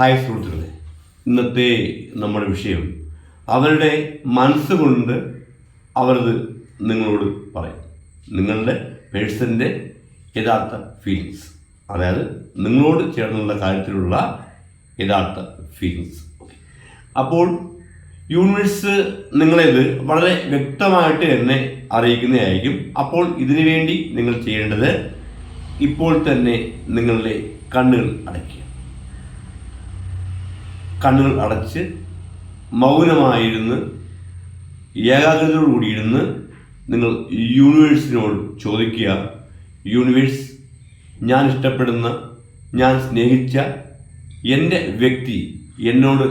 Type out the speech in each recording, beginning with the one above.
Hi സുഹൃത്തുക്കളെ. ഇന്നത്തെ നമ്മുടെ വിഷയം അവരുടെ മനസ്സുകൊണ്ട് അവരത് നിങ്ങളോട് പറയും. നിങ്ങളുടെ പേഴ്സന്റെ യഥാർത്ഥ ഫീലിങ്സ് അതായത് നിങ്ങളോട് ചേർന്നുള്ള കാര്യത്തിലുള്ള യഥാർത്ഥ ഫീലിങ്സ് അപ്പോൾ യൂണിവേഴ്സ് നിങ്ങളേത് വളരെ വ്യക്തമായിട്ട് തന്നെ അറിയിക്കുന്നതായിരിക്കും. അപ്പോൾ ഇതിനു വേണ്ടി നിങ്ങൾ ചെയ്യേണ്ടത് ഇപ്പോൾ തന്നെ നിങ്ങളുടെ കണ്ണുകൾ അടയ്ക്കുക. കണ്ണുകൾ അടച്ച് മൗനമായിരുന്ന് ഏകാഗ്രതയോടുകൂടി ഇരുന്ന് നിങ്ങൾ യൂണിവേഴ്സിനോട് ചോദിക്കുക. യൂണിവേഴ്സ് ഞാൻ ഇഷ്ടപ്പെടുന്ന ഞാൻ സ്നേഹിച്ച എന്റെ വ്യക്തി എന്നോട്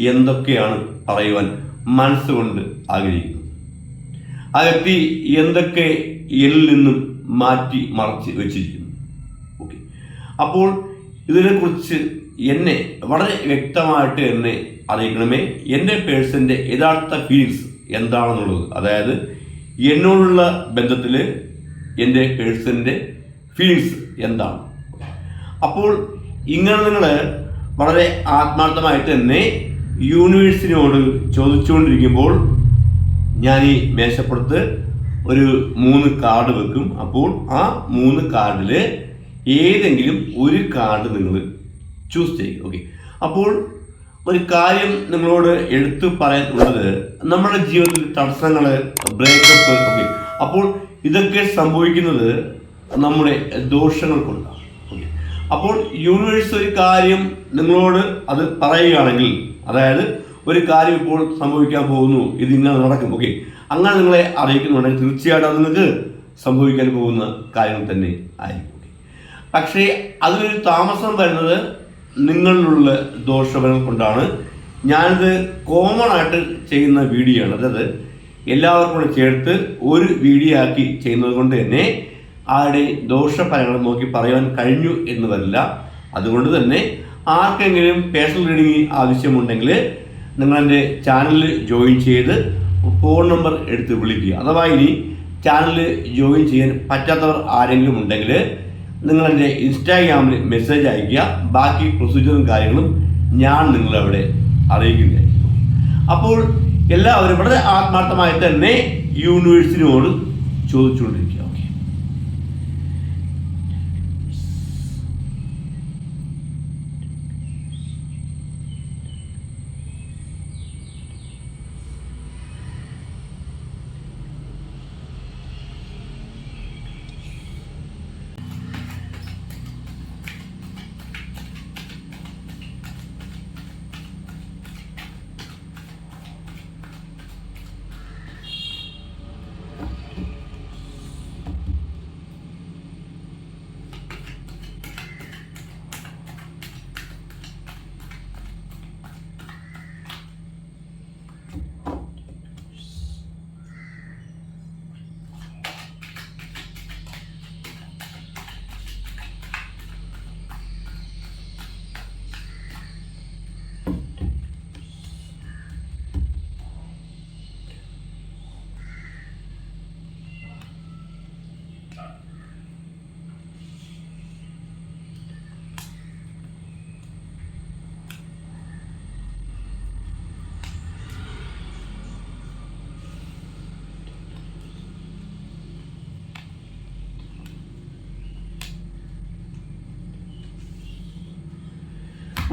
എന്തൊക്കെയാണ് പറയുവാൻ മനസ്സുകൊണ്ട് ആഗ്രഹിക്കുന്നത്? ആ വ്യക്തി എന്തൊക്കെ എന്നിൽ നിന്നും മാറ്റി മറച്ച് വെച്ചിരിക്കുന്നു. ഓക്കെ. അപ്പോൾ ഇതിനെക്കുറിച്ച് എന്നെ വളരെ വ്യക്തമായിട്ട് എന്നെ അറിയിക്കണമേ എന്റെ പേഴ്സന്റെ യഥാർത്ഥ ഫീൽസ് എന്താണെന്നുള്ളത്. അതായത് എന്നോടുള്ള ബന്ധത്തിൽ എന്റെ പേഴ്സന്റെ ഫീൽസ് എന്താണ്. അപ്പോൾ ഇങ്ങനെ നിങ്ങൾ വളരെ ആത്മാർത്ഥമായിട്ട് തന്നെ യൂണിവേഴ്സിനോട് ചോദിച്ചുകൊണ്ടിരിക്കുമ്പോൾ ഞാൻ ഈ മേശപ്പുറത്ത് ഒരു മൂന്ന് കാർഡ് വെക്കും. അപ്പോൾ ആ മൂന്ന് കാർഡിൽ ഏതെങ്കിലും ഒരു കാർഡ് നിങ്ങൾ ചൂസ് ചെയ്യുക ഓക്കെ അപ്പോൾ ഒരു കാര്യം നിങ്ങളോട് എടുത്തു പറയാൻ ഉള്ളത് നമ്മുടെ ജീവിതത്തിൽ തടസ്സങ്ങൾ ബ്രേക്കപ്പ് ഓക്കെ അപ്പോൾ ഇതൊക്കെ സംഭവിക്കുന്നത് നമ്മുടെ ദോഷങ്ങൾ കൊണ്ടാണ്. ഓക്കെ അപ്പോൾ യൂണിവേഴ്സ് ഒരു കാര്യം നിങ്ങളോട് അത് പറയുകയാണെങ്കിൽ അതായത് ഒരു കാര്യം ഇപ്പോൾ സംഭവിക്കാൻ പോകുന്നു ഇത് ഇങ്ങനെ നടക്കും. ഓക്കെ അങ്ങനെ നിങ്ങളെ അറിയിക്കുന്നുണ്ടെങ്കിൽ തീർച്ചയായിട്ടും അത് നിങ്ങൾക്ക് സംഭവിക്കാൻ പോകുന്ന കാര്യങ്ങൾ തന്നെ ആയിരിക്കും. പക്ഷേ അതിനൊരു താമസം വരുന്നത് നിങ്ങളിലുള്ള ദോഷഫലങ്ങൾ കൊണ്ടാണ് ഞാനിത് കോമൺ ആയിട്ട് ചെയ്യുന്ന വീഡിയോ ആണ് അതായത് എല്ലാവർക്കും കൂടെ ചേർത്ത് ഒരു വീഡിയോ ആക്കി ചെയ്യുന്നത് കൊണ്ട് തന്നെ ആരുടെ ദോഷഫലങ്ങൾ നോക്കി പറയാൻ കഴിഞ്ഞു എന്ന് വരില്ല അതുകൊണ്ട് തന്നെ ആർക്കെങ്കിലും പേഴ്സണൽ റീഡിംഗ് ആവശ്യമുണ്ടെങ്കിൽ നിങ്ങളെന്റെ ചാനലിൽ ജോയിൻ ചെയ്ത് ഫോൺ നമ്പർ എടുത്ത് വിളിക്കുക. അഥവാ ഇനി ചാനലിൽ ജോയിൻ ചെയ്യാൻ പറ്റാത്തവർ ആരെങ്കിലും ഉണ്ടെങ്കിൽ നിങ്ങൾ എന്റെ ഇൻസ്റ്റാഗ്രാമിൽ മെസ്സേജ് അയയ്ക്കുക. ബാക്കി പ്രൊസീജിയറും കാര്യങ്ങളും ഞാൻ നിങ്ങളെ അവിടെ അറിയിക്കുന്നതായിരിക്കും. അപ്പോൾ എല്ലാവരും വളരെ ആത്മാർത്ഥമായി തന്നെ യൂണിവേഴ്സിനോട് ചോദിച്ചുകൊണ്ടിരിക്കുക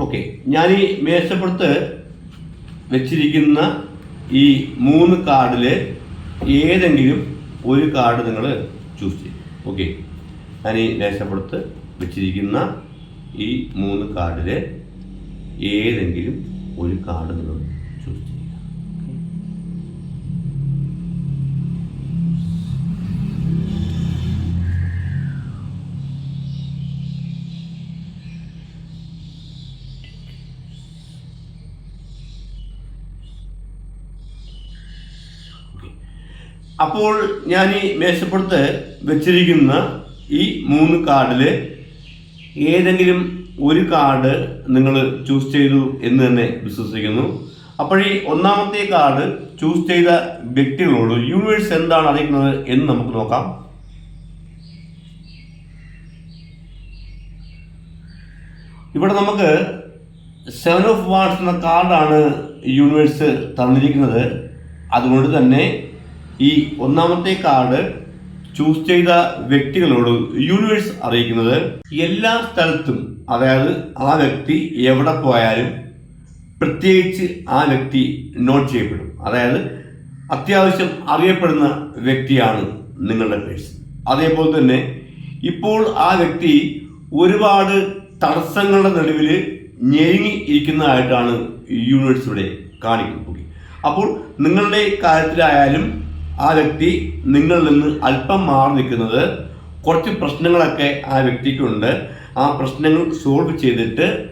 ഓക്കെ. ഞാൻ ഈ മേശപ്പുറത്ത് വെച്ചിരിക്കുന്ന ഈ മൂന്ന് കാർഡിൽ ഏതെങ്കിലും ഒരു കാർഡ് നിങ്ങൾ ചൂസ് ചെയ്യും. ഓക്കെ. ഞാൻ ഈ മേശപ്പുറത്ത് വെച്ചിരിക്കുന്ന ഈ മൂന്ന് കാർഡിൽ ഏതെങ്കിലും ഒരു കാർഡ് നിങ്ങൾ ചൂസ് ചെയ്യുക അപ്പോൾ ഞാൻ ഈ മേശപ്പുറത്ത് വെച്ചിരിക്കുന്ന ഈ മൂന്ന് കാർഡിൽ ഏതെങ്കിലും ഒരു കാർഡ് നിങ്ങൾ ചൂസ് ചെയ്തു എന്ന് തന്നെ വിശ്വസിക്കുന്നു. അപ്പോൾ ഈ ഒന്നാമത്തെ കാർഡ് ചൂസ് ചെയ്ത വ്യക്തികളോട് യൂണിവേഴ്സ് എന്താണ് അറിയിക്കുന്നത് എന്ന് നമുക്ക് നോക്കാം. ഇവിടെ നമുക്ക് സെവൻ ഓഫ് വാർഡ്സ് എന്ന കാർഡാണ് യൂണിവേഴ്സ് തന്നിരിക്കുന്നത്. അതുകൊണ്ട് തന്നെ ഈ ഒന്നാമത്തെ കാർഡ് ചൂസ് ചെയ്ത വ്യക്തികളോട് യൂണിവേഴ്സ് അറിയിക്കുന്നത് എല്ലാ സ്ഥലത്തും അതായത് ആ വ്യക്തി എവിടെ പോയാലും പ്രത്യേകിച്ച് ആ വ്യക്തി നോട്ട് ചെയ്യപ്പെടും അതായത് അത്യാവശ്യം അറിയപ്പെടുന്ന വ്യക്തിയാണ് നിങ്ങളുടെ പേഴ്സൺ അതേപോലെ തന്നെ ഇപ്പോൾ ആ വ്യക്തി ഒരുപാട് തടസ്സങ്ങളുടെ നടുവിൽ ഞെരുങ്ങി ഇരിക്കുന്നതായിട്ടാണ് യൂണിവേഴ്സ് ഇവിടെ കാണിക്കുന്നത്. അപ്പോൾ നിങ്ങളുടെ കാര്യത്തിലായാലും ആ വ്യക്തി നിങ്ങളിൽ നിന്ന് അല്പം മാറി നിൽക്കുന്നത് കുറച്ച് പ്രശ്നങ്ങളൊക്കെ ആ വ്യക്തിക്കുണ്ട്. ആ പ്രശ്നങ്ങൾ സോൾവ് ചെയ്തിട്ട്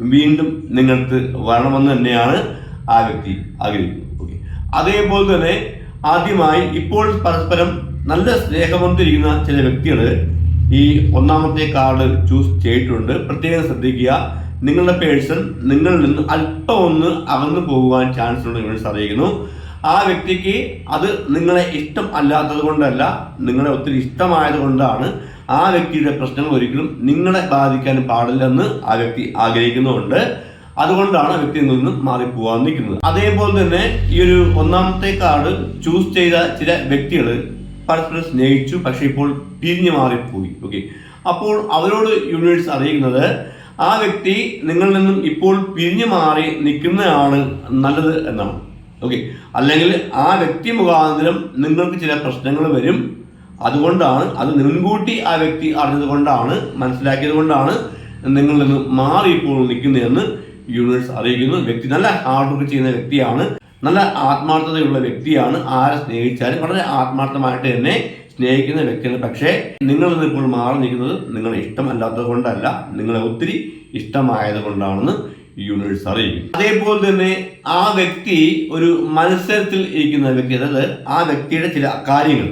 വീണ്ടും നിങ്ങൾക്ക് വരണമെന്ന് തന്നെയാണ് ആ വ്യക്തി ആഗ്രഹിക്കുന്നത്. ഓക്കെ അതേപോലെ തന്നെ ആദ്യമായി ഇപ്പോൾ പരസ്പരം നല്ല സ്നേഹബന്ധത്തിരിക്കുന്ന ചില വ്യക്തികൾ ഈ ഒന്നാമത്തെ കാർഡ് ചൂസ് ചെയ്തിട്ടുണ്ട്. പ്രത്യേകം ശ്രദ്ധിക്കുക. നിങ്ങളുടെ പേഴ്സൺ നിങ്ങളിൽ നിന്ന് അല്പം ഒന്ന് അകന്നു പോകുവാൻ ചാൻസ് ഉണ്ട് നിങ്ങൾ അറിയിക്കുന്നു. ആ വ്യക്തിക്ക് അത് നിങ്ങളെ ഇഷ്ടം അല്ലാത്തത് കൊണ്ടല്ല നിങ്ങളെ ഒത്തിരി ഇഷ്ടമായത് കൊണ്ടാണ് ആ വ്യക്തിയുടെ പ്രശ്നങ്ങൾ ഒരിക്കലും നിങ്ങളെ ബാധിക്കാൻ പാടില്ലെന്ന് ആ വ്യക്തി ആഗ്രഹിക്കുന്നുണ്ട്. അതുകൊണ്ടാണ് വ്യക്തിയിൽ നിന്ന് മാറിപ്പോവാൻ നിൽക്കുന്നത്. അതേപോലെ തന്നെ ഈ ഒരു ഒന്നാമത്തെ കാർഡ് ചൂസ് ചെയ്ത ചില വ്യക്തികൾ പരസ്പരം സ്നേഹിച്ചു പക്ഷെ ഇപ്പോൾ പിരിഞ്ഞു മാറിപ്പോയി. ഓക്കെ അപ്പോൾ അവരോട് യൂണിവേഴ്സ് അറിയിക്കുന്നത് ആ വ്യക്തി നിങ്ങളിൽ നിന്നും ഇപ്പോൾ പിരിഞ്ഞു മാറി നിൽക്കുന്നതാണ് നല്ലത് എന്നാണ്. ഓക്കെ അല്ലെങ്കിൽ ആ വ്യക്തി മുഖാന്തരം നിങ്ങൾക്ക് ചില പ്രശ്നങ്ങൾ വരും. അതുകൊണ്ടാണ് അത് മുൻകൂട്ടി ആ വ്യക്തി അറിഞ്ഞത് കൊണ്ടാണ് മനസ്സിലാക്കിയത് കൊണ്ടാണ് നിങ്ങളിൽ നിന്ന് നിൽക്കുന്നതെന്ന് യൂണിവേഴ്സ് അറിയിക്കുന്നു. വ്യക്തി നല്ല ഹാർഡ് വർക്ക് ചെയ്യുന്ന വ്യക്തിയാണ് നല്ല ആത്മാർത്ഥതയുള്ള വ്യക്തിയാണ്. ആരെ സ്നേഹിച്ചാലും വളരെ ആത്മാർത്ഥമായിട്ട് തന്നെ സ്നേഹിക്കുന്ന വ്യക്തിയാണ്. പക്ഷേ നിങ്ങൾ ഇപ്പോൾ മാറി നിൽക്കുന്നത് നിങ്ങളെ ഇഷ്ടമല്ലാത്തത് കൊണ്ടല്ല നിങ്ങളെ ഒത്തിരി ഇഷ്ടമായത് കൊണ്ടാണെന്ന് യൂണിവേഴ്സ് അറിയിക്കും അതേപോലെ തന്നെ ആ വ്യക്തി ഒരു മത്സരത്തിൽ ഇരിക്കുന്ന വ്യക്തി അതായത് ആ വ്യക്തിയുടെ ചില കാര്യങ്ങൾ.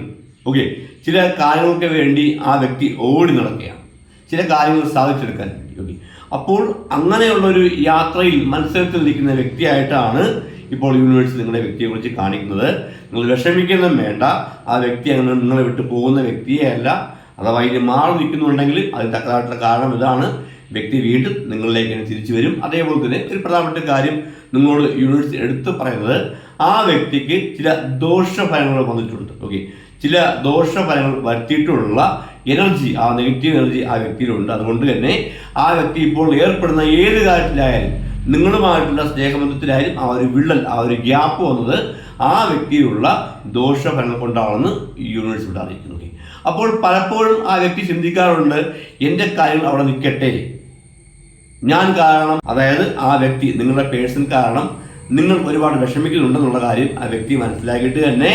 ഓക്കെ ചില കാര്യങ്ങൾക്ക് വേണ്ടി ആ വ്യക്തി ഓടി നടക്കുകയാണ്. ചില കാര്യങ്ങൾ സാധിച്ചെടുക്കാൻ ഓക്കെ അപ്പോൾ അങ്ങനെയുള്ളൊരു യാത്രയിൽ മത്സരത്തിൽ നിൽക്കുന്ന വ്യക്തിയായിട്ടാണ് ഇപ്പോൾ യൂണിവേഴ്സ് നിങ്ങളുടെ വ്യക്തിയെ കുറിച്ച് കാണിക്കുന്നത്. നിങ്ങൾ വിഷമിക്കുന്നതും വേണ്ട. ആ വ്യക്തി അങ്ങനെ നിങ്ങളെ വിട്ടു പോകുന്ന വ്യക്തിയെ അല്ല. അഥവാ ഇത് മാറി നിൽക്കുന്നുണ്ടെങ്കിൽ അതിന് തക്കതായിട്ടുള്ള കാരണം ഇതാണ്. വ്യക്തി വീണ്ടും നിങ്ങളിലേക്ക് തന്നെ തിരിച്ചു വരും. അതേപോലെ തന്നെ ഒരു പ്രധാനപ്പെട്ട കാര്യം നിങ്ങളോട് യൂണിവേഴ്സ് എടുത്തു പറയുന്നത് ആ വ്യക്തിക്ക് ചില ദോഷഫലങ്ങൾ വന്നിട്ടുണ്ട്. ഓക്കെ ചില ദോഷഫലങ്ങൾ വരുത്തിയിട്ടുള്ള എനർജി ആ നെഗറ്റീവ് എനർജി ആ വ്യക്തിയിലുണ്ട്. അതുകൊണ്ട് തന്നെ ആ വ്യക്തി ഇപ്പോൾ ഏർപ്പെടുന്ന ഏത് കാര്യത്തിലായാലും നിങ്ങളുമായിട്ടുള്ള സ്നേഹബന്ധത്തിലായാലും ആ ഒരു വിള്ളൽ ആ ഒരു ഗ്യാപ്പ് വന്നത് ആ വ്യക്തിയിലുള്ള ദോഷഫലങ്ങൾ കൊണ്ടാണെന്ന് യൂണിവേഴ്സ് ഇവിടെ അറിയിക്കുന്നു. അപ്പോൾ പലപ്പോഴും ആ വ്യക്തി ചിന്തിക്കാറുണ്ട് എന്റെ കാര്യങ്ങൾ അവിടെ നിൽക്കട്ടെ ഞാൻ കാരണം അതായത് ആ വ്യക്തി നിങ്ങളുടെ പേഴ്സൺ കാരണം നിങ്ങൾ ഒരുപാട് വിഷമിക്കുന്നുണ്ടെന്നുള്ള കാര്യം ആ വ്യക്തി മനസ്സിലാക്കിയിട്ട് തന്നെ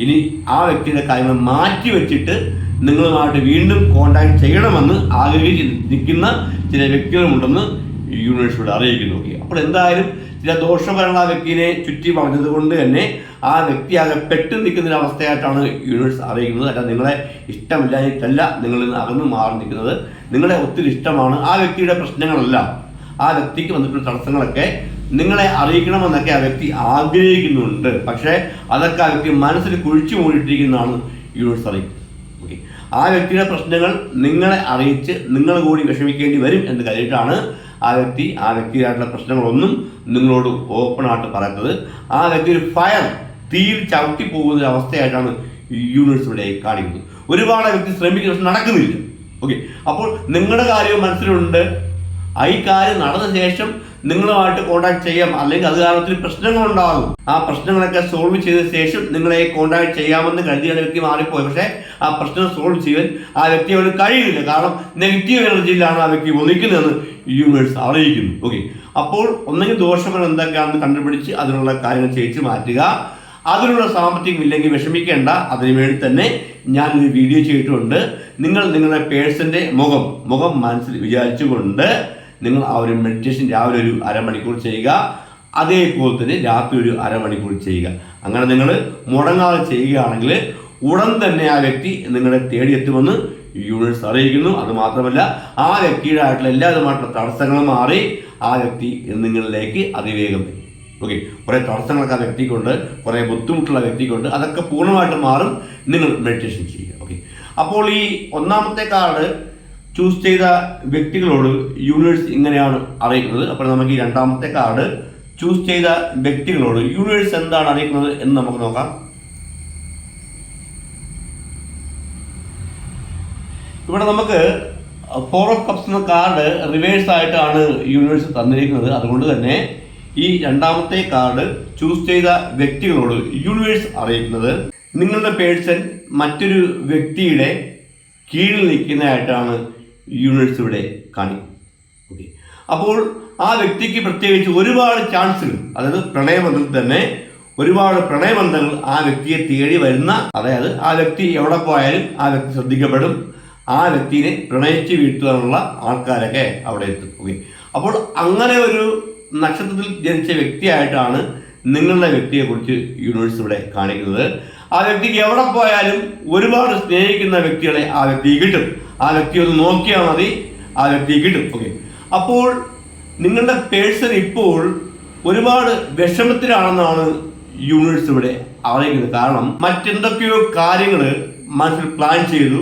ഇനി ആ വ്യക്തിയുടെ കാര്യങ്ങൾ മാറ്റി വെച്ചിട്ട് നിങ്ങളുമായിട്ട് വീണ്ടും കോണ്ടാക്ട് ചെയ്യണമെന്ന് ആഗ്രഹിച്ച് നിൽക്കുന്ന ചില വ്യക്തികളുമുണ്ടെന്ന് യൂണിവേഴ്സിലൂടെ അറിയിക്കുന്നു. അപ്പോൾ എന്തായാലും ചില ദോഷഫലങ്ങൾ ആ വ്യക്തിയെ ചുറ്റി പറഞ്ഞത് കൊണ്ട് തന്നെ ആ വ്യക്തി ആകെ പെട്ടു നിൽക്കുന്ന ഒരു അവസ്ഥയായിട്ടാണ് യൂണിവേഴ്സ് അറിയിക്കുന്നത്. അല്ല നിങ്ങളെ ഇഷ്ടമില്ലായിട്ടല്ല നിങ്ങളിൽ നിന്ന് അകന്ന് മാറി നിൽക്കുന്നത്. നിങ്ങളെ ഒത്തിരി ഇഷ്ടമാണ്. ആ വ്യക്തിയുടെ പ്രശ്നങ്ങളല്ല. ആ വ്യക്തിക്ക് വന്നിട്ടുള്ള തടസ്സങ്ങളൊക്കെ നിങ്ങളെ അറിയിക്കണമെന്നൊക്കെ ആ വ്യക്തി ആഗ്രഹിക്കുന്നുണ്ട്. പക്ഷേ അതൊക്കെ ആ വ്യക്തി മനസ്സിൽ കുഴിച്ചു മൂടിയിട്ടിരിക്കുന്നതാണ് യൂണിവേഴ്സ് അറിയിക്കുന്നത്. ആ വ്യക്തിയുടെ പ്രശ്നങ്ങൾ നിങ്ങളെ അറിയിച്ച് നിങ്ങൾ കൂടി വിഷമിക്കേണ്ടി വരും എന്ന് കരുതിയിട്ടാണ് ആ വ്യക്തി ആ വ്യക്തിയായിട്ടുള്ള പ്രശ്നങ്ങളൊന്നും നിങ്ങളോട് ഓപ്പൺ ആയിട്ട് പറയുന്നത് ആ വ്യക്തി ഒരു ഫയർ തീയിൽ ചവിട്ടി പോകുന്ന ഒരു അവസ്ഥയായിട്ടാണ് യൂണിവേഴ്സ് ഇവിടെ കാണിക്കുന്നത്. ഒരുപാട് വ്യക്തി ശ്രമിക്കുന്ന പക്ഷെ നടക്കുന്നില്ല. ഓക്കെ അപ്പോൾ നിങ്ങളുടെ കാര്യം മനസ്സിലുണ്ട്. ആ ഈ കാര്യം നടന്ന ശേഷം നിങ്ങളുമായിട്ട് കോണ്ടാക്ട് ചെയ്യാം. അല്ലെങ്കിൽ അത് കാരണത്തിൽ പ്രശ്നങ്ങളുണ്ടാകും ആ പ്രശ്നങ്ങളൊക്കെ സോൾവ് ചെയ്ത ശേഷം നിങ്ങളെ കോണ്ടാക്ട് ചെയ്യാമെന്ന് കരുതിയാണ് വ്യക്തി മാറിപ്പോയി പക്ഷേ ആ പ്രശ്നം സോൾവ് ചെയ്യാൻ ആ വ്യക്തി അവന് കഴിയുന്നില്ല. കാരണം നെഗറ്റീവ് എനർജിയിലാണ് ആ വ്യക്തി ഒന്നിക്കുന്നതെന്ന് യൂണിവേഴ്സ് അറിയിക്കുന്നു. ഓക്കെ അപ്പോൾ ഒന്നെങ്കിൽ ദോഷങ്ങൾ എന്തൊക്കെയാണെന്ന് കണ്ടുപിടിച്ച് അതിനുള്ള കാര്യങ്ങൾ ചെയ്യിച്ച് മാറ്റുക. അതിനുള്ള സാമ്പത്തികം ഇല്ലെങ്കിൽ വിഷമിക്കേണ്ട. അതിനു വേണ്ടി തന്നെ ഞാൻ ഒരു വീഡിയോ ചെയ്തിട്ടുണ്ട്. നിങ്ങൾ നിങ്ങളുടെ പേഴ്സന്റെ മുഖം മുഖം മനസ്സിൽ വിചാരിച്ചുകൊണ്ട് നിങ്ങൾ ആ ഒരു മെഡിറ്റേഷൻ രാവിലെ ഒരു അരമണിക്കൂർ ചെയ്യുക അതേപോലെ തന്നെ രാത്രി ഒരു അരമണിക്കൂർ ചെയ്യുക. അങ്ങനെ നിങ്ങൾ മുടങ്ങാതെ ചെയ്യുകയാണെങ്കിൽ ഉടൻ തന്നെ ആ വ്യക്തി നിങ്ങളെ തേടിയെത്തുമെന്ന് യൂണിവേഴ്സ് അറിയിക്കുന്നു. അതുമാത്രമല്ല ആ വ്യക്തിയുടെ ആയിട്ടുള്ള എല്ലാവിധമായിട്ടുള്ള തടസ്സങ്ങളും മാറി ആ വ്യക്തി നിങ്ങളിലേക്ക് അതിവേഗം ഓക്കെ കുറേ തടസ്സങ്ങളൊക്കെ ആ വ്യക്തിക്കുണ്ട് കുറേ ബുദ്ധിമുട്ടുള്ള വ്യക്തിക്കുണ്ട്. അതൊക്കെ പൂർണമായിട്ട് മാറും. നിങ്ങൾ മെഡിറ്റേഷൻ ചെയ്യുക. ഓക്കെ അപ്പോൾ ഈ ഒന്നാമത്തെ കാർഡ് ചൂസ് ചെയ്ത വ്യക്തികളോട് യൂണിവേഴ്സ് ഇങ്ങനെയാണ് അറിയിക്കുന്നത്. അപ്പോൾ നമുക്ക് ഈ രണ്ടാമത്തെ കാർഡ് ചൂസ് ചെയ്ത വ്യക്തികളോട് യൂണിവേഴ്സ് എന്താണ് അറിയിക്കുന്നത് എന്ന് നമുക്ക് നോക്കാം. ഇവിടെ നമുക്ക് ഫോർ ഓഫ് കപ്സ് എന്ന കാർഡ് റിവേഴ്സ് ആയിട്ടാണ് യൂണിവേഴ്സ് തന്നിരിക്കുന്നത്. അതുകൊണ്ട് തന്നെ ഈ രണ്ടാമത്തെ കാർഡ് ചൂസ് ചെയ്ത വ്യക്തികളോട് യൂണിവേഴ്സ് അറിയിക്കുന്നത്. നിങ്ങളുടെ പേഴ്സൺ മറ്റൊരു വ്യക്തിയുടെ കീഴിൽ നിൽക്കുന്നതായിട്ടാണ് യൂണിവേഴ്സ് ഇവിടെ കാണിക്കും ഓക്കെ. അപ്പോൾ ആ വ്യക്തിക്ക് പ്രത്യേകിച്ച് ഒരുപാട് ചാൻസുകൾ അതായത് പ്രണയബന്ധത്തിൽ തന്നെ ഒരുപാട് പ്രണയബന്ധങ്ങൾ ആ വ്യക്തിയെ തേടി വരുന്ന അതായത് ആ വ്യക്തി എവിടെ പോയാലും ആ വ്യക്തി ശ്രദ്ധിക്കപ്പെടും. ആ വ്യക്തിയെ പ്രണയിച്ച് വീഴ്ത്തുവാനുള്ള ആൾക്കാരൊക്കെ അവിടെ എത്തും. ഓക്കെ. അപ്പോൾ അങ്ങനെ ഒരു നക്ഷത്രത്തിൽ ജനിച്ച വ്യക്തിയായിട്ടാണ് നിങ്ങളുടെ വ്യക്തിയെക്കുറിച്ച് യൂണിവേഴ്സ് ഇവിടെ കാണിക്കുന്നത്. ആ വ്യക്തിക്ക് എവിടെ പോയാലും ഒരുപാട് സ്നേഹിക്കുന്ന വ്യക്തികളെ ആ വ്യക്തി കിട്ടും. ആ വ്യക്തി ഒന്ന് നോക്കിയാൽ മതി ആ വ്യക്തി കിട്ടും. ഓക്കെ അപ്പോൾ നിങ്ങളുടെ പേഴ്സൺ ഇപ്പോൾ ഒരുപാട് വിഷമത്തിലാണെന്നാണ് യൂണിവേഴ്സ് ഇവിടെ അറിയിക്കുന്നത്. കാരണം മറ്റെന്തൊക്കെയോ കാര്യങ്ങൾ മനസ്സിൽ പ്ലാൻ ചെയ്തു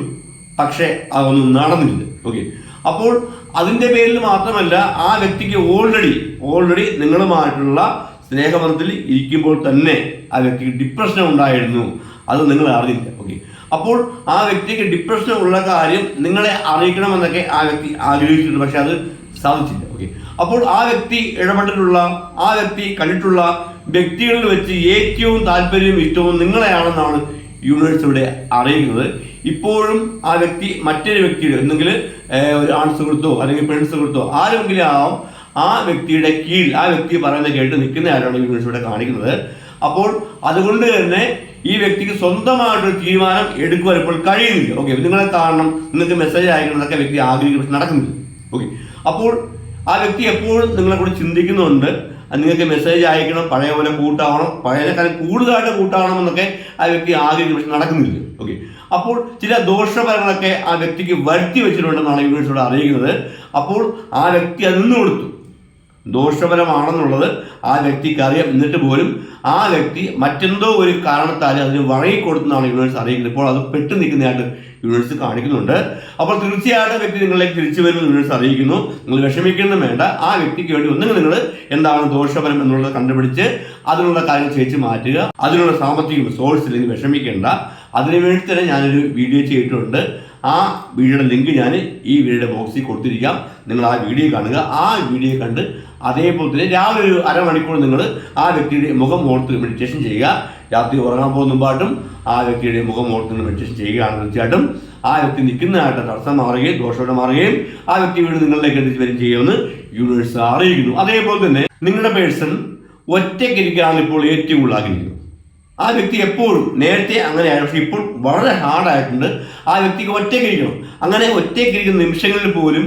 പക്ഷേ അതൊന്നും നടന്നില്ല. ഓക്കെ അപ്പോൾ അതിന്റെ പേരിൽ മാത്രമല്ല ആ വ്യക്തിക്ക് ഓൾറെഡി ഓൾറെഡി നിങ്ങളുമായിട്ടുള്ള സ്നേഹബന്ധത്തിൽ ഇരിക്കുമ്പോൾ തന്നെ ആ വ്യക്തിക്ക് ഡിപ്രഷൻ ഉണ്ടായിരുന്നു. അത് നിങ്ങൾ അറിഞ്ഞില്ല. ഓക്കെ അപ്പോൾ ആ വ്യക്തിക്ക് ഡിപ്രഷൻ ഉള്ള കാര്യം നിങ്ങളെ അറിയിക്കണമെന്നൊക്കെ ആ വ്യക്തി ആഗ്രഹിച്ചിട്ടുണ്ട്. പക്ഷെ അത് സാധിച്ചില്ല. ഓക്കെ അപ്പോൾ ആ വ്യക്തി ഇടപെട്ടിട്ടുള്ള ആ വ്യക്തി കണ്ടിട്ടുള്ള വ്യക്തികളിൽ വെച്ച് ഏറ്റവും താല്പര്യവും ഇഷ്ടവും നിങ്ങളെയാണെന്നാണ് യൂണിവേഴ്സ് ഇവിടെ അറിയിക്കുന്നത്. ഇപ്പോഴും ആ വ്യക്തി മറ്റൊരു വ്യക്തിയുടെ എന്തെങ്കിൽ ഒരു ആൺ സുഹൃത്തോ അല്ലെങ്കിൽ പെൺ സുഹൃത്തോ ആരെങ്കിലും ആവാം ആ വ്യക്തിയുടെ കീഴിൽ ആ വ്യക്തി പറയുന്നത് കേട്ട് നിൽക്കുന്ന ആരാണ് യൂണിവേഴ്സ് ഇവിടെ കാണിക്കുന്നത്? അപ്പോൾ അതുകൊണ്ട് തന്നെ ഈ വ്യക്തിക്ക് സ്വന്തമായിട്ടൊരു തീരുമാനം എടുക്കുവാൻ ഇപ്പോൾ കഴിയുന്നില്ല. ഓക്കെ നിങ്ങളെ കാണണം. നിങ്ങൾക്ക് മെസ്സേജ് അയക്കണമെന്നൊക്കെ വ്യക്തി ആഗ്രഹിക്കുന്നു നടക്കുന്നില്ല. ഓക്കെ അപ്പോൾ ആ വ്യക്തി എപ്പോഴും നിങ്ങളെ കൂടി ചിന്തിക്കുന്നുണ്ട്. നിങ്ങൾക്ക് മെസ്സേജ് അയക്കണം പഴയ പോലെ കൂട്ടാവണം പഴയതിനേക്കാളും കൂടുതലായിട്ട് കൂട്ടാവണം എന്നൊക്കെ ആ വ്യക്തി ആഗ്രഹിക്കുന്നു പക്ഷെ നടക്കുന്നില്ല. ഓക്കെ അപ്പോൾ ചില ദോഷഫലങ്ങളൊക്കെ ആ വ്യക്തിക്ക് വരുത്തി വെച്ചിട്ടുണ്ടെന്നാണ് യൂണിവേഴ്സിലൂടെ അറിയിക്കുന്നത്. അപ്പോൾ ആ വ്യക്തി അത് നിന്ന് കൊടുത്തു ദോഷപരമാണെന്നുള്ളത് ആ വ്യക്തിക്ക് അറിയാം. എന്നിട്ട് പോലും ആ വ്യക്തി മറ്റെന്തോ ഒരു കാരണത്താൽ അതിന് വഴങ്ങിക്കൊടുത്തെന്നാണ് യൂണിവേഴ്സ് അറിയിക്കുന്നത്. ഇപ്പോൾ അത് പെട്ടു നിൽക്കുന്നതായിട്ട് യൂണിവേഴ്സ് കാണിക്കുന്നുണ്ട്. അപ്പോൾ തീർച്ചയായിട്ടും വ്യക്തി നിങ്ങളിലേക്ക് തിരിച്ചു വരുമെന്ന് യൂണിവേഴ്സ് അറിയിക്കുന്നു. നിങ്ങൾ വിഷമിക്കണം വേണ്ട. ആ വ്യക്തിക്ക് വേണ്ടി ഒന്നുകിൽ നിങ്ങൾ എന്താണ് ദോഷപരം എന്നുള്ളത് കണ്ടുപിടിച്ച് അതിനുള്ള കാര്യങ്ങൾ ചേച്ച് മാറ്റുക. അതിനുള്ള സാമ്പത്തിക സോഴ്സ് ഇല്ലെങ്കിൽ വിഷമിക്കേണ്ട. അതിനു വേണ്ടി തന്നെ ഞാനൊരു വീഡിയോ ചെയ്തിട്ടുണ്ട്. ആ വീഡിയോയുടെ ലിങ്ക് ഞാൻ ഈ വീഡിയോയുടെ ബോക്സിൽ കൊടുത്തിരിക്കാം. നിങ്ങൾ ആ വീഡിയോ കാണുക. ആ വീഡിയോ കണ്ട് അതേപോലെ തന്നെ രാവിലെ ഒരു അരമണിക്കൂർ നിങ്ങൾ ആ വ്യക്തിയുടെ മുഖം ഓർത്ത് മെഡിറ്റേഷൻ ചെയ്യുക. രാത്രി ഉറങ്ങാൻ പോകുന്ന പാട്ടും ആ വ്യക്തിയുടെ മുഖം ഓർത്ത് നിങ്ങൾ മെഡിറ്റേഷൻ ചെയ്യുകയാണ് തീർച്ചയായിട്ടും. ആ വ്യക്തി നിൽക്കുന്നതായിട്ട് തടസ്സം മാറുകയും ദോഷോടെ മാറുകയും ആ വ്യക്തി വീട് നിങ്ങളിലേക്ക് എത്തിച്ച് വരും ചെയ്യുമെന്ന് യൂണിവേഴ്സ് അറിയിക്കുന്നു. അതേപോലെ തന്നെ നിങ്ങളുടെ പേഴ്സൺ ഒറ്റയ്ക്കിരിക്കുകയാണ് ഇപ്പോൾ ഏറ്റവും കൂടുതൽ ആഗ്രഹിക്കുന്നത്. ആ വ്യക്തി എപ്പോഴും നേരത്തെ അങ്ങനെയാണ് പക്ഷെ ഇപ്പോൾ വളരെ ഹാർഡായിട്ടുണ്ട് ആ വ്യക്തിക്ക് ഒറ്റയ്ക്കിരിക്കണം അങ്ങനെ ഒറ്റയ്ക്കിരിക്കുന്ന നിമിഷങ്ങളിൽ പോലും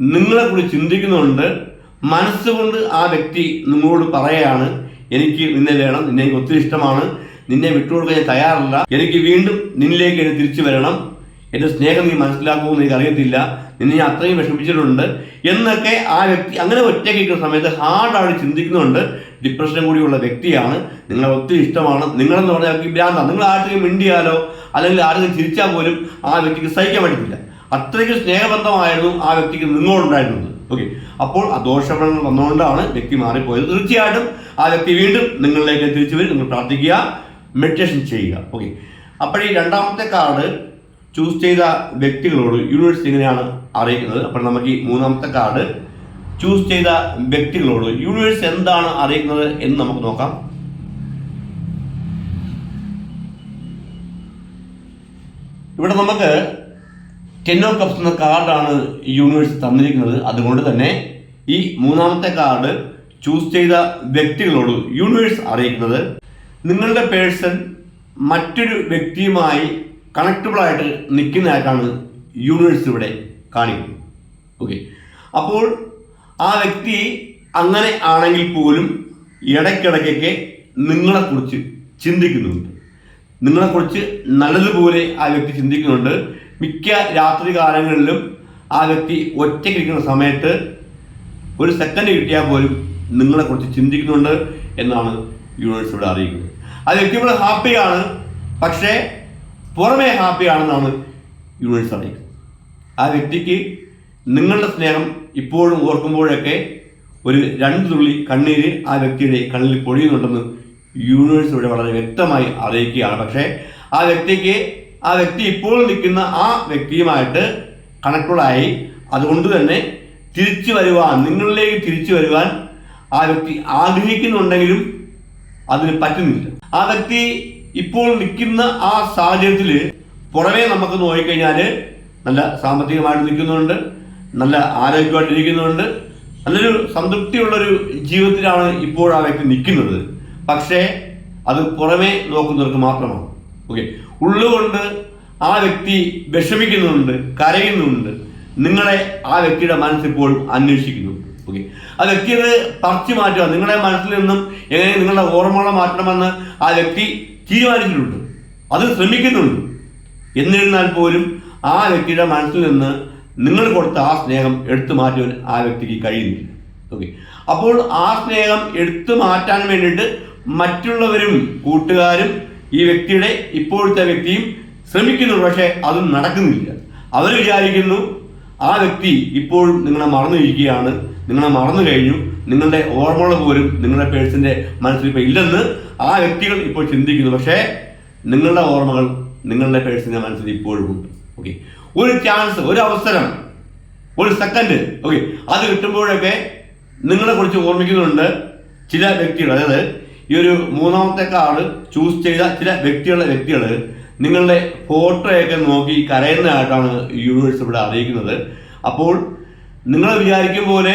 നിങ്ങളെക്കുറിച്ച് ചിന്തിക്കുന്നുണ്ട്. മനസ്സുകൊണ്ട് ആ വ്യക്തി നിങ്ങളോട് പറയുകയാണ് എനിക്ക് നിന്നെ വേണം നിന്നെ എനിക്ക് ഒത്തിരി ഇഷ്ടമാണ് നിന്നെ വിട്ടുകൊടുക്കാൻ ഞാൻ തയ്യാറല്ല എനിക്ക് വീണ്ടും നിന്നിലേക്ക് എന്നെ തിരിച്ചു വരണം. എന്റെ സ്നേഹം നീ മനസ്സിലാക്കുമെന്ന് എനിക്ക് അറിയത്തില്ല. നിന്നെ ഞാൻ അത്രയും വിഷമിച്ചിട്ടുണ്ട്. എന്നൊക്കെ ആ വ്യക്തി അങ്ങനെ ഒറ്റയ്ക്ക് ഇരിക്കുന്ന സമയത്ത് ഹാർഡാണ് ചിന്തിക്കുന്നുണ്ട്. ഡിപ്രഷനും കൂടിയുള്ള വ്യക്തിയാണ്. നിങ്ങളെ ഒത്തിരി ഇഷ്ടമാണ്. നിങ്ങളെന്ന് പറഞ്ഞാൽ ഭ്രാന്താണ്. നിങ്ങൾ ആർക്കെങ്കിലും മിണ്ടിയാലോ അല്ലെങ്കിൽ ആരെങ്കിലും ചിരിച്ചാൽ പോലും ആ വ്യക്തിക്ക് സഹിക്കാൻ പറ്റത്തില്ല. അത്രയ്ക്ക് സ്നേഹബന്ധമായിരുന്നു ആ വ്യക്തിക്ക് നിങ്ങളോടുണ്ടായിരുന്നത് ഓക്കെ അപ്പോൾ ആ ദോഷഫലങ്ങൾ വന്നുകൊണ്ടാണ് വ്യക്തി മാറിപ്പോയത്. തീർച്ചയായിട്ടും ആ വ്യക്തി വീണ്ടും നിങ്ങളിലേക്ക് തിരിച്ചു വരും. നിങ്ങൾ പ്രാർത്ഥിക്കുക മെഡിറ്റേഷൻ ചെയ്യുക. ഓക്കെ അപ്പോൾ ഈ രണ്ടാമത്തെ കാർഡ് ചൂസ് ചെയ്ത വ്യക്തികളോട് യൂണിവേഴ്സ് എങ്ങനെയാണ് അറിയിക്കുന്നത്? അപ്പോൾ നമുക്ക് ഈ മൂന്നാമത്തെ കാർഡ് ചൂസ് ചെയ്ത വ്യക്തികളോട് യൂണിവേഴ്സ് എന്താണ് അറിയിക്കുന്നത് എന്ന് നമുക്ക് നോക്കാം. ഇവിടെ നമുക്ക് ഓഫ് കപ്സ് എന്ന കാർഡാണ് യൂണിവേഴ്സ് തന്നിരിക്കുന്നത്. അതുകൊണ്ട് തന്നെ ഈ മൂന്നാമത്തെ കാർഡ് ചൂസ് ചെയ്ത വ്യക്തികളോട് യൂണിവേഴ്സ് അറിയിക്കുന്നത് നിങ്ങളുടെ പേഴ്സൺ മറ്റൊരു വ്യക്തിയുമായി കണക്റ്റബിൾ ആയിട്ട് നിൽക്കുന്നതായിട്ടാണ് യൂണിവേഴ്സ് ഇവിടെ കാണിക്കുന്നത്. ഓക്കെ അപ്പോൾ ആ വ്യക്തി അങ്ങനെ ആണെങ്കിൽ പോലും ഇടയ്ക്കിടയ്ക്കൊക്കെ നിങ്ങളെക്കുറിച്ച് ചിന്തിക്കുന്നുണ്ട്. നിങ്ങളെക്കുറിച്ച് നല്ലതുപോലെ ആ വ്യക്തി ചിന്തിക്കുന്നുണ്ട്. മിക്ക രാത്രി കാലങ്ങളിലും ആ വ്യക്തി ഒറ്റയ്ക്കിരിക്കുന്ന സമയത്ത് ഒരു സെക്കൻഡ് കിട്ടിയാൽ പോലും നിങ്ങളെക്കുറിച്ച് ചിന്തിക്കുന്നുണ്ട് എന്നാണ് യൂണിവേഴ്സ് ഇവിടെ അറിയിക്കുന്നത്. ആ വ്യക്തി ഇവിടെ ഹാപ്പിയാണ് പക്ഷേ പുറമേ ഹാപ്പിയാണെന്നാണ് യൂണിവേഴ്സ് അറിയിക്കുന്നത്. ആ വ്യക്തിക്ക് നിങ്ങളുടെ സ്നേഹം ഇപ്പോഴും ഓർക്കുമ്പോഴൊക്കെ ഒരു രണ്ട് തുള്ളി കണ്ണീര് ആ വ്യക്തിയുടെ കണ്ണിൽ പൊഴിയുന്നുണ്ടെന്ന് യൂണിവേഴ്സ് ഇവിടെ വളരെ വ്യക്തമായി അറിയിക്കുകയാണ്. പക്ഷേ ആ വ്യക്തിക്ക് ആ വ്യക്തി ഇപ്പോൾ നിൽക്കുന്ന ആ വ്യക്തിയുമായിട്ട് കണക്റ്റഡായി അതുകൊണ്ട് തന്നെ തിരിച്ചു വരുവാൻ നിങ്ങളിലേക്ക് തിരിച്ചു വരുവാൻ ആ വ്യക്തി ആഗ്രഹിക്കുന്നുണ്ടെങ്കിലും അതിന് പറ്റുന്നില്ല. ആ വ്യക്തി ഇപ്പോൾ നിൽക്കുന്ന ആ സാഹചര്യത്തിൽ പുറമേ നമുക്ക് നോക്കിക്കഴിഞ്ഞാൽ നല്ല സാമ്പത്തികമായിട്ട് നിൽക്കുന്നുണ്ട് നല്ല ആരോഗ്യമായിട്ട് ഇരിക്കുന്നുണ്ട് നല്ലൊരു സംതൃപ്തിയുള്ളൊരു ജീവിതത്തിലാണ് ഇപ്പോൾ ആ വ്യക്തി നിൽക്കുന്നത്. പക്ഷേ അത് പുറമേ നോക്കുന്നവർക്ക് മാത്രമാണ്. ഓക്കെ ഉള്ളുകൊണ്ട് ആ വ്യക്തി വിഷമിക്കുന്നുണ്ട് കരയുന്നുണ്ട്. നിങ്ങളെ ആ വ്യക്തിയുടെ മനസ്സിപ്പോൾ അന്വേഷിക്കുന്നുണ്ട് ഓക്കെ ആ വ്യക്തി അത് പറിച്ചു മാറ്റുക. നിങ്ങളുടെ മനസ്സിൽ നിന്നും എങ്ങനെ നിങ്ങളുടെ ഓർമ്മകളെ മാറ്റണമെന്ന് ആ വ്യക്തി തീരുമാനിച്ചിട്ടുണ്ട്. അത് ശ്രമിക്കുന്നുണ്ട്. എന്നിരുന്നാൽ പോലും ആ വ്യക്തിയുടെ മനസ്സിൽ നിന്ന് നിങ്ങൾ കൊടുത്ത ആ സ്നേഹം എടുത്തു മാറ്റുവാൻ ആ വ്യക്തിക്ക് കഴിയുന്നില്ല. ഓക്കെ അപ്പോൾ ആ സ്നേഹം എടുത്തു മാറ്റാൻ വേണ്ടിയിട്ട് മറ്റുള്ളവരും കൂട്ടുകാരും ഈ വ്യക്തിയുടെ ഇപ്പോഴത്തെ വ്യക്തിയും ശ്രമിക്കുന്നു പക്ഷേ അതും നടക്കുന്നില്ല. അവർ വിചാരിക്കുന്നു ആ വ്യക്തി ഇപ്പോൾ നിങ്ങളെ മറന്നിരിക്കുകയാണ് നിങ്ങളെ മറന്നു കഴിഞ്ഞു നിങ്ങളുടെ ഓർമ്മകൾ പോലും നിങ്ങളുടെ പേഴ്സിന്റെ മനസ്സിൽ ഇപ്പോൾ ഇല്ലെന്ന് ആ വ്യക്തികൾ ഇപ്പോൾ ചിന്തിക്കുന്നു. പക്ഷേ നിങ്ങളുടെ ഓർമ്മകൾ നിങ്ങളുടെ പേഴ്സിന്റെ മനസ്സിൽ ഇപ്പോഴും ഉണ്ട്. ഓക്കെ ഒരു ചാൻസ് ഒരു അവസരം ഒരു സെക്കൻഡ് ഓക്കെ അത് കിട്ടുമ്പോഴൊക്കെ നിങ്ങളെ കുറിച്ച് ഓർമ്മിക്കുന്നുണ്ട് ചില വ്യക്തികൾ. അതായത് ഈ ഒരു മൂന്നാമത്തെ കാർഡ് ചൂസ് ചെയ്ത ചില വ്യക്തികളുടെ വ്യക്തികൾ നിങ്ങളുടെ ഫോട്ടോയൊക്കെ നോക്കി കരയുന്നതായിട്ടാണ് യൂണിവേഴ്സ് ഇവിടെ അറിയിക്കുന്നത്. അപ്പോൾ നിങ്ങൾ വിചാരിക്കും പോലെ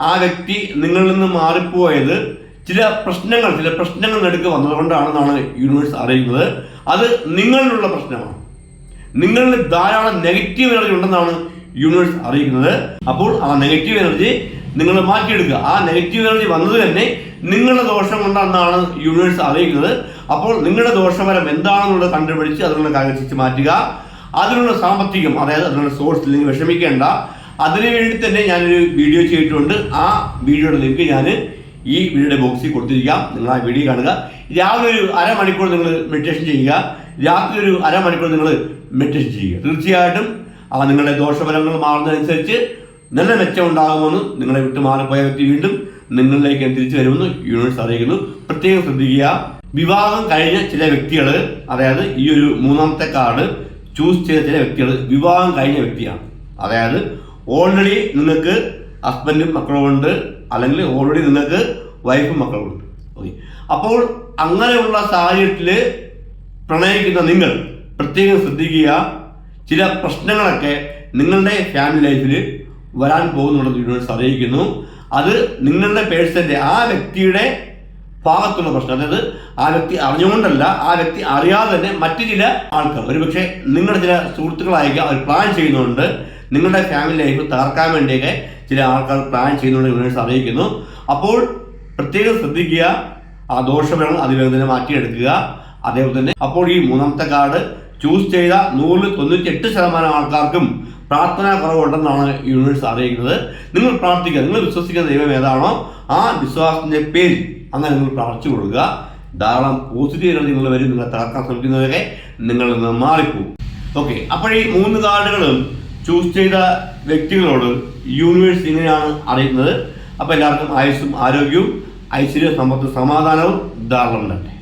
ആ വ്യക്തി നിങ്ങളിൽ നിന്ന് മാറിപ്പോയത് ചില പ്രശ്നങ്ങൾ ചില പ്രശ്നങ്ങൾ നടുക്ക് വന്നതുകൊണ്ടാണെന്നാണ് യൂണിവേഴ്സ് അറിയിക്കുന്നത്. അത് നിങ്ങളിലുള്ള പ്രശ്നമാണ്. നിങ്ങളിൽ ധാരാളം നെഗറ്റീവ് എനർജി ഉണ്ടെന്നാണ് യൂണിവേഴ്സ് അറിയിക്കുന്നത്. അപ്പോൾ ആ നെഗറ്റീവ് എനർജി നിങ്ങൾ മാറ്റിയെടുക്കുക. ആ നെഗറ്റീവ് എനർജി വന്നത് തന്നെ നിങ്ങളുടെ ദോഷം കൊണ്ടാണെന്നാണ് യൂണിവേഴ്സ് അറിയിക്കുന്നത്. അപ്പോൾ നിങ്ങളുടെ ദോഷഫലം എന്താണെന്നുള്ളത് കണ്ടുപിടിച്ച് അതിനുള്ള കാര്യം മാറ്റുക. അതിനുള്ള സാമ്പത്തികം അതായത് അതിനുള്ള സോഴ്സ് നിങ്ങൾ വിഷമിക്കേണ്ട. അതിനു വേണ്ടി തന്നെ ഞാനൊരു വീഡിയോ ചെയ്തിട്ടുണ്ട്. ആ വീഡിയോയുടെ ലിങ്ക് ഞാൻ ഈ വീഡിയോയുടെ ബോക്സിൽ കൊടുത്തിരിക്കാം. നിങ്ങൾ ആ വീഡിയോ കാണുക. രാവിലെ ഒരു അരമണിക്കൂർ നിങ്ങൾ മെഡിറ്റേഷൻ ചെയ്യുക. രാത്രി ഒരു അരമണിക്കൂർ നിങ്ങൾ മെഡിറ്റേഷൻ ചെയ്യുക. തീർച്ചയായിട്ടും അവ നിങ്ങളുടെ ദോഷഫലങ്ങൾ മാറുന്നതനുസരിച്ച് നല്ല മെച്ചം ഉണ്ടാകുമെന്ന് നിങ്ങളെ വിട്ടു മാറിപ്പോയ വ്യക്തി വീണ്ടും നിങ്ങളിലേക്ക് തിരിച്ചു വരുമെന്ന് യൂണിവേഴ്സ് അറിയിക്കുന്നു. പ്രത്യേകം ശ്രദ്ധിക്കുക. വിവാഹം കഴിഞ്ഞ ചില വ്യക്തികൾ അതായത് ഈ ഒരു മൂന്നാമത്തെ കാർഡ് ചൂസ് ചെയ്ത ചില വ്യക്തികൾ വിവാഹം കഴിഞ്ഞ വ്യക്തിയാണ്. അതായത് ഓൾറെഡി നിങ്ങൾക്ക് ഹസ്ബൻഡും മക്കളും ഉണ്ട് അല്ലെങ്കിൽ ഓൾറെഡി നിങ്ങൾക്ക് വൈഫും മക്കളും ഉണ്ട്. ഓക്കെ അപ്പോൾ അങ്ങനെയുള്ള സാഹചര്യത്തിൽ പ്രണയിക്കുന്ന നിങ്ങൾ പ്രത്യേകം ശ്രദ്ധിക്കുക. ചില പ്രശ്നങ്ങളൊക്കെ നിങ്ങളുടെ ഫാമിലി ലൈഫിൽ വരാൻ പോകുന്നുള്ളത് യൂണിവേഴ്സ് അറിയിക്കുന്നു. അത് നിങ്ങളുടെ പേഴ്സന്റെ ആ വ്യക്തിയുടെ ഭാഗത്തുള്ള പ്രശ്നം. അതായത് ആ വ്യക്തി അറിഞ്ഞുകൊണ്ടല്ല ആ വ്യക്തി അറിയാതെ തന്നെ മറ്റു ചില ആൾക്കാർ ഒരുപക്ഷെ നിങ്ങളുടെ ചില സുഹൃത്തുക്കളായിരിക്കും അവർ പ്ലാൻ ചെയ്യുന്നുണ്ട്. നിങ്ങളുടെ ഫാമിലി ലൈഫ് തകർക്കാൻ വേണ്ടിയൊക്കെ ചില ആൾക്കാർ പ്ലാൻ ചെയ്യുന്നുണ്ട് യൂണിവേഴ്സ് അറിയിക്കുന്നു. അപ്പോൾ പ്രത്യേകം ശ്രദ്ധിക്കുക ആ ദോഷഫലങ്ങൾ അതിവേഗം തന്നെ മാറ്റിയെടുക്കുക. അതേപോലെ തന്നെ അപ്പോൾ ഈ മൂന്നാമത്തെ കാർഡ് ചൂസ് ചെയ്ത നൂറിൽ തൊണ്ണൂറ്റി എട്ട് ശതമാനം ആൾക്കാർക്കും പ്രാർത്ഥനാ കുറവുണ്ടെന്നാണ് യൂണിവേഴ്സ് അറിയിക്കുന്നത്. നിങ്ങൾ പ്രാർത്ഥിക്കുക. നിങ്ങൾ വിശ്വസിക്കുന്ന ദൈവം ഏതാണോ ആ വിശ്വാസത്തിന്റെ പേരിൽ അങ്ങനെ നിങ്ങൾ പ്രാർത്ഥിച്ചു കൊടുക്കുക. ധാരാളം പോസിറ്റീവ് നിങ്ങൾ വരും. നിങ്ങളെ തകർക്കാൻ ശ്രമിക്കുന്നവരെ നിങ്ങൾ നിന്ന് മാറിപ്പോകും. ഓക്കെ അപ്പോൾ ഈ മൂന്ന് കാർഡുകളും ചൂസ് ചെയ്ത വ്യക്തികളോട് യൂണിവേഴ്സ് ഇങ്ങനെയാണ് അറിയുന്നത്. അപ്പോൾ എല്ലാവർക്കും ആയുസ്സും ആരോഗ്യവും ഐശ്വര്യ സമ്പത്തും സമാധാനവും ധാരാളം ഉണ്ടാകട്ടെ